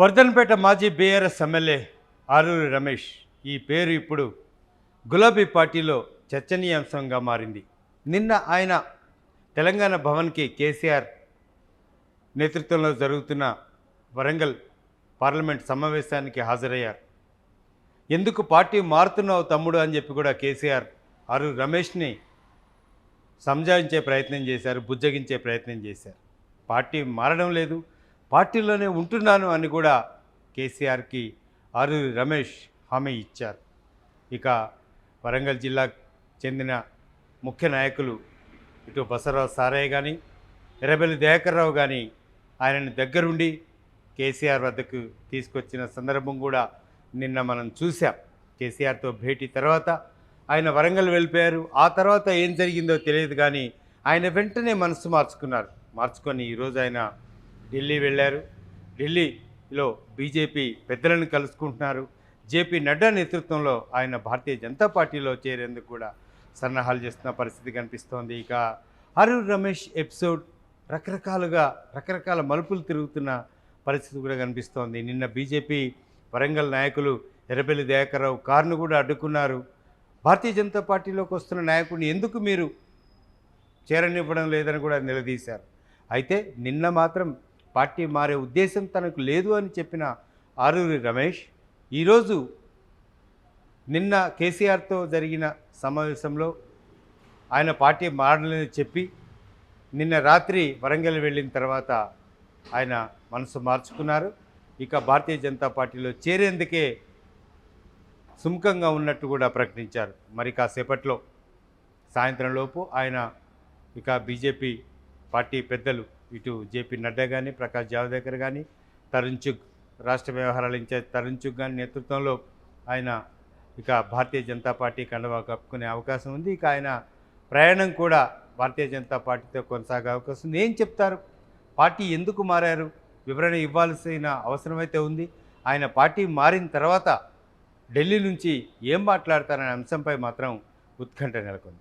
వర్ధన్పేట మాజీ BRS MLA Aruri Ramesh ఈ పేరు ఇప్పుడు గులాబీ పార్టీలో చర్చనీయాంశంగా మారింది. నిన్న ఆయన తెలంగాణ భవన్కి కేసీఆర్ నేతృత్వంలో జరుగుతున్న వరంగల్ పార్లమెంట్ సమావేశానికి హాజరయ్యారు. ఎందుకు పార్టీ మారుతున్నావు తమ్ముడు అని చెప్పి కూడా కేసీఆర్ ఆరు రమేష్ని సంజాయించే ప్రయత్నం చేశారు బుజ్జగించే ప్రయత్నం చేశారు. పార్టీ మారడం లేదు పార్టీలోనే ఉంటున్నాను అని కూడా కేసీఆర్కి ఆరూరి రమేష్ హామీ ఇచ్చారు. ఇక వరంగల్ జిల్లాకు చెందిన ముఖ్య నాయకులు ఇటు బసవరావు సారయ్య కానీ ఎర్రబెల్లి దయాకర్రావు కానీ ఆయనని దగ్గరుండి కేసీఆర్ వద్దకు తీసుకొచ్చిన సందర్భం కూడా నిన్న మనం చూసాం కేసీఆర్తో భేటీ తర్వాత ఆయన వరంగల్ వెళ్ళిపోయారు. ఆ తర్వాత ఏం జరిగిందో తెలియదు కానీ ఆయన వెంటనే మనసు మార్చుకున్నారు. మార్చుకొని ఈరోజు ఆయన ఢిల్లీ వెళ్ళారు. ఢిల్లీలో బీజేపీ పెద్దలను కలుసుకుంటున్నారు. జేపీ నడ్డా నేతృత్వంలో ఆయన భారతీయ జనతా పార్టీలో చేరేందుకు కూడా సన్నాహాలు చేస్తున్న పరిస్థితి కనిపిస్తోంది. ఇక అరుణ్ రమేష్ ఎపిసోడ్ రకరకాలుగా రకరకాల మలుపులు తిరుగుతున్న పరిస్థితి కూడా కనిపిస్తోంది. నిన్న బీజేపీ వరంగల్ నాయకులు ఎర్రబెల్లి దయాకర్రావు కారును కూడా అడ్డుకున్నారు. భారతీయ జనతా పార్టీలోకి వస్తున్న నాయకుడిని ఎందుకు మీరు చేరనివ్వడం లేదని కూడా నిలదీశారు. అయితే నిన్న మాత్రం పార్టీ మారే ఉద్దేశం తనకు లేదు అని చెప్పిన ఆరూరి రమేష్ ఈరోజు నిన్న కేసీఆర్తో జరిగిన సమావేశంలో ఆయన పార్టీ మారలేదని చెప్పి నిన్న రాత్రి వరంగల్ వెళ్ళిన తర్వాత ఆయన మనసు మార్చుకున్నారు. ఇక భారతీయ జనతా పార్టీలో చేరేందుకే సుముఖంగా ఉన్నట్టు కూడా ప్రకటించారు. మరి కాసేపట్లో సాయంత్రంలోపు ఆయన ఇక బీజేపీ పార్టీ పెద్దలు ఇటు జేపీ నడ్డా కానీ ప్రకాష్ జావదేకర్ కానీ తరుణ్ చుగ్ రాష్ట్ర వ్యవహారాల ఇన్ఛార్జ్ తరుణ్ చుగ్ గారి నేతృత్వంలో ఆయన ఇక భారతీయ జనతా పార్టీ కండవా కప్పుకునే అవకాశం ఉంది. ఇక ఆయన ప్రయాణం కూడా భారతీయ జనతా పార్టీతో కొనసాగే అవకాశం ఉంది. ఏం చెప్తారు? పార్టీ ఎందుకు మారారు? వివరణ ఇవ్వాల్సిన అవసరమైతే ఉంది. ఆయన పార్టీ మారిన తర్వాత ఢిల్లీ నుంచి ఏం మాట్లాడతారనే అంశంపై మాత్రం ఉత్కంఠ నెలకొంది.